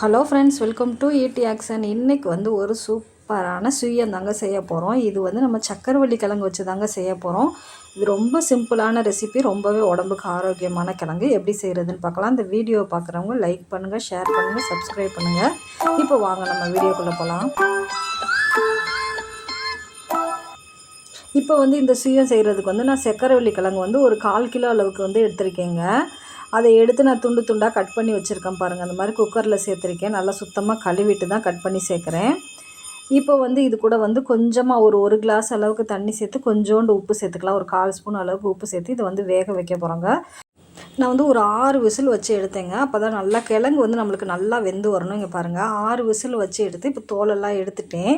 Hello friends welcome to ஈட்டி action இன்றைக்கி வந்து ஒரு சூப்பரான சுயம் தாங்க செய்ய போகிறோம் இது வந்து நம்ம சக்கரவள்ளி கிழங்கு வச்சு தாங்க செய்ய போகிறோம் இது ரொம்ப சிம்பிளான ரெசிபி ரொம்பவே உடம்புக்கு ஆரோக்கியமான கிழங்கு. எப்படி செய்கிறதுன்னு பார்க்கலாம். இந்த வீடியோ பார்க்குறவங்க லைக் பண்ணுங்கள் ஷேர் பண்ணுங்கள் சப்ஸ்கிரைப் பண்ணுங்கள் இப்போ வாங்க நம்ம வீடியோக்குள்ளே போகலாம் இப்போ வந்து இந்த சுயம் செய்கிறதுக்கு வந்து நான் சக்கரவள்ளி கிழங்கு வந்து ஒரு கால் கிலோ அளவுக்கு வந்து எடுத்திருக்கேங்க. அதை எடுத்து நான் துண்டு துண்டாக கட் பண்ணி வச்சுருக்கேன் பாருங்கள் அந்த மாதிரி குக்கரில் சேர்த்துருக்கேன். நல்லா சுத்தமாக கழுவிட்டு தான் கட் பண்ணி சேர்க்குறேன். இப்போ வந்து இது கூட வந்து கொஞ்சமாக ஒரு ஒரு கிளாஸ் அளவுக்கு தண்ணி சேர்த்து கொஞ்சோண்டு உப்பு சேர்த்துக்கலாம். ஒரு கால் ஸ்பூன் அளவுக்கு உப்பு சேர்த்து இதை வந்து வேக வைக்க போகிறோங்க நான் வந்து ஒரு ஆறு விசில் வச்சு எடுத்தேங்க. அப்போ தான் நல்லா கிழங்கு வந்து நம்மளுக்கு நல்லா வெந்து வரணும். இங்கே பாருங்கள் ஆறு விசில் வச்சு எடுத்து இப்போ தோலெல்லாம் எடுத்துட்டேன்.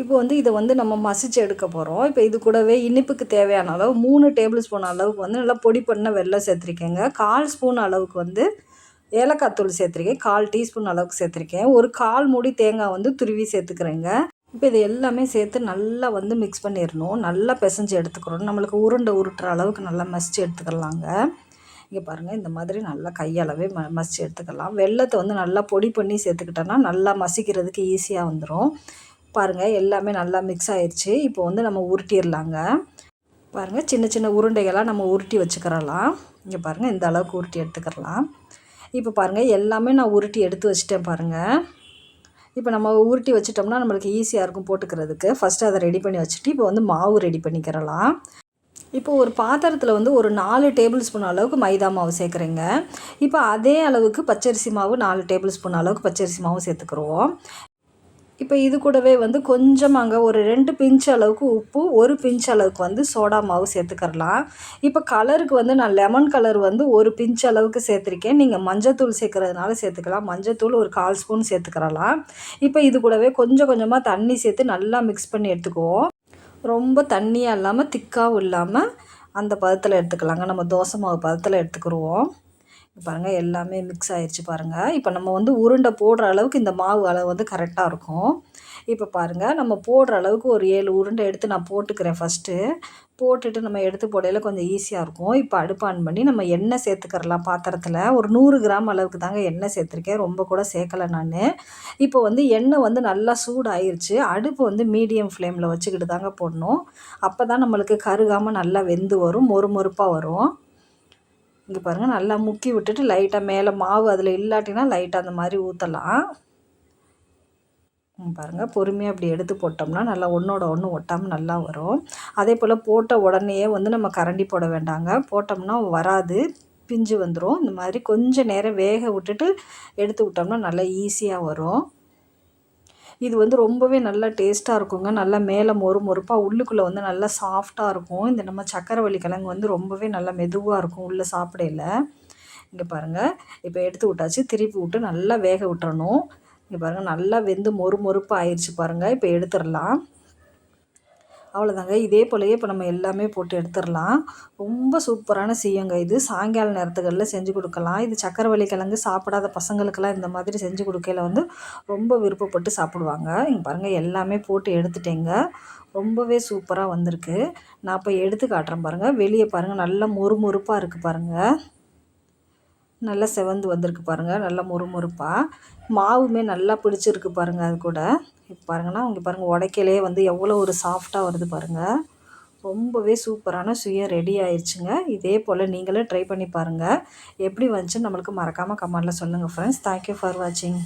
இப்போ வந்து இதை வந்து நம்ம மசிச்சு எடுக்க போகிறோம் இப்போ இது கூடவே இனிப்புக்கு தேவையான அளவு மூணு டேபிள் ஸ்பூன் அளவுக்கு வந்து நல்லா பொடி பண்ண வெள்ளம் சேர்த்துருக்கேங்க. கால் ஸ்பூன் அளவுக்கு வந்து ஏலக்காய் தூள் சேர்த்துருக்கேன். கால் டீஸ்பூன் அளவுக்கு சேர்த்துருக்கேன். ஒரு கால் மூடி தேங்காய் வந்து துருவி சேர்த்துக்கிறேங்க. இப்போ இது எல்லாமே சேர்த்து நல்லா வந்து மிக்ஸ் பண்ணிடணும். நல்லா பிசைஞ்சு எடுத்துக்கிறோம். நம்மளுக்கு உருண்டை உருட்டுற அளவுக்கு நல்லா மசிச்சு எடுத்துக்கலாங்க. இங்கே பாருங்கள் இந்த மாதிரி நல்லா கையளவே ம மசிச்சு எடுத்துக்கலாம். வெள்ளத்தை வந்து நல்லா பொடி பண்ணி சேர்த்துக்கிட்டோன்னா நல்லா மசிக்கிறதுக்கு ஈஸியாக வந்துடும் பாருங்கள் எல்லாமே நல்லா மிக்ஸ் ஆயிடுச்சு இப்போ வந்து நம்ம உருட்டிடலாங்க பாருங்கள் சின்ன சின்ன உருண்டைகளாக நம்ம உருட்டி வச்சுக்கிறலாம். இங்கே பாருங்கள் இந்த அளவுக்கு உருட்டி எடுத்துக்கிறலாம். இப்போ பாருங்கள் எல்லாமே நான் உருட்டி எடுத்து வச்சுட்டேன் பாருங்கள் இப்போ நம்ம உருட்டி வச்சிட்டோம்னா நம்மளுக்கு ஈஸியாக இருக்கும் போட்டுக்கிறதுக்கு. ஃபஸ்ட்டு அதை ரெடி பண்ணி வச்சுட்டு இப்போ வந்து மாவு ரெடி பண்ணிக்கிறலாம். இப்போ ஒரு பாத்திரத்தில் வந்து ஒரு நாலு டேபிள் ஸ்பூன் அளவுக்கு மைதா மாவு சேர்க்குறேங்க. இப்போ அதே அளவுக்கு பச்சரிசி மாவு நாலு டேபிள் ஸ்பூன் அளவுக்கு பச்சரிசி மாவு சேர்த்துக்குருவோம் இப்போ இது கூடவே வந்து கொஞ்சமாங்க ஒரு ரெண்டு பிஞ்ச் அளவுக்கு உப்பு ஒரு பிஞ்ச் அளவுக்கு வந்து சோடா மாவு சேர்த்துக்கரலாம் இப்போ கலருக்கு வந்து நான் லெமன் கலர் வந்து ஒரு பிஞ்ச் அளவுக்கு சேர்த்துருக்கேன். நீங்கள் மஞ்சத்தூள் சேர்க்குறதுனால சேர்த்துக்கலாம். மஞ்சத்தூள் ஒரு கால் ஸ்பூன் சேர்த்துக்கிறலாம். இப்போ இது கூடவே கொஞ்சம் கொஞ்சமாக தண்ணி சேர்த்து நல்லா மிக்ஸ் பண்ணி எடுத்துக்குவோம். ரொம்ப தண்ணியாக இல்லாமல் திக்காகவும் இல்லாமல் அந்த பதத்தில் எடுத்துக்கலாங்க. நம்ம தோசை மாவு பதத்தில் எடுத்துக்கிடுவோம் பாருங்கள் எல்லாமே மிக்ஸ் ஆயிடுச்சு பாருங்கள் இப்போ நம்ம வந்து உருண்டை போடுற அளவுக்கு இந்த மாவு அளவு வந்து கரெக்டாக இருக்கும். இப்போ பாருங்கள் நம்ம போடுற அளவுக்கு ஒரு ஏழு உருண்டை எடுத்து நான் போட்டுக்கிறேன் ஃபஸ்ட்டு போட்டுட்டு நம்ம எடுத்து போடையில் கொஞ்சம் ஈஸியாக இருக்கும். இப்போ அடுப்பு ஆன் பண்ணி நம்ம எண்ணெய் சேர்த்துக்கிறலாம் பாத்திரத்தில். ஒரு நூறு கிராம் அளவுக்கு தாங்க எண்ணெய் சேர்த்துருக்கேன். ரொம்ப கூட சேர்க்கலை நான். இப்போ வந்து எண்ணெய் வந்து நல்லா சூடாயிருச்சு. அடுப்பு வந்து மீடியம் ஃப்ளேமில் வச்சுக்கிட்டு தாங்க போடணும். அப்போ தான் நம்மளுக்கு கருகாமல் நல்லா வெந்து வரும் மொறு மொறுப்பாக வரும். இங்கே பாருங்கள் நல்லா முக்கி விட்டுட்டு லைட்டாக மேலே மாவு அதில் இல்லாட்டினா லைட்டாக அந்த மாதிரி ஊற்றலாம் பாருங்கள் பொறுமையாக அப்படி எடுத்து போட்டோம்னா நல்லா ஒன்றோட ஒன்று ஒட்டாமல் நல்லா வரும். அதே போல் போட்ட உடனேயே வந்து நம்ம கரண்டி போட வேண்டாங்க. போட்டோம்னா வராது பிஞ்சு வந்துடும் இந்த மாதிரி கொஞ்சம் நேரம் வேக விட்டுட்டு எடுத்து விட்டோம்னா நல்லா ஈஸியாக வரும். இது வந்து ரொம்பவே நல்லா டேஸ்ட்டாக இருக்குங்க. நல்லா மேலே மொறு மொறுப்பாக உள்ளுக்குள்ளே வந்து நல்லா சாஃப்டாக இருக்கும். இந்த நம்ம சக்கரவள்ளி கிழங்கு வந்து ரொம்பவே நல்லா மெதுவாக இருக்கும் உள்ளே சாப்பிடையில். இங்கே பாருங்கள் இப்போ எடுத்து விட்டாச்சு. திருப்பி விட்டு நல்லா வேக விட்டுறணும். இங்கே பாருங்கள் நல்லா வெந்து மொறு மொறுப்பாக ஆயிடுச்சு பாருங்கள் இப்போ எடுத்துடலாம். அவ்வளோதாங்க இதே போலயே இப்போ நம்ம எல்லாமே போட்டு எடுத்துடலாம். ரொம்ப சூப்பரான செய்யுங்க இது. சாயங்கால நேரத்துகளில் செஞ்சு கொடுக்கலாம். இது சக்கரவள்ளி கிழங்கு சாப்பிடாத பசங்களுக்கெல்லாம் இந்த மாதிரி செஞ்சு கொடுக்கையில் வந்து ரொம்ப விருப்பப்பட்டு சாப்பிடுவாங்க. இங்கே பாருங்கள் எல்லாமே போட்டு எடுத்துட்டேங்க. ரொம்பவே சூப்பராக வந்திருக்கு. நான் இப்போ எடுத்து காட்டுறேன் பாருங்கள் வெளியே பாருங்கள் நல்லா மொறுமொறுப்பாக இருக்குது பாருங்கள் நல்லா செவந்து வந்திருக்கு பாருங்கள் நல்லா முறுமுறுப்பாக மாவுமே நல்லா பிடிச்சிருக்கு பாருங்கள் அது கூட. இப்போ பாருங்கன்னா இங்கே பாருங்கள் உடைக்கலே வந்து எவ்வளோ ஒரு சாஃப்டாக வருது பாருங்கள் ரொம்பவே சூப்பரான சுயம் ரெடி ஆயிடுச்சுங்க இதே போல் நீங்களும் ட்ரை பண்ணி பாருங்கள் எப்படி வந்துச்சுன்னு நம்மளுக்கு மறக்காமல் கமெண்டில் சொல்லுங்கள் ஃப்ரெண்ட்ஸ் தேங்க்யூ ஃபார் வாட்சிங்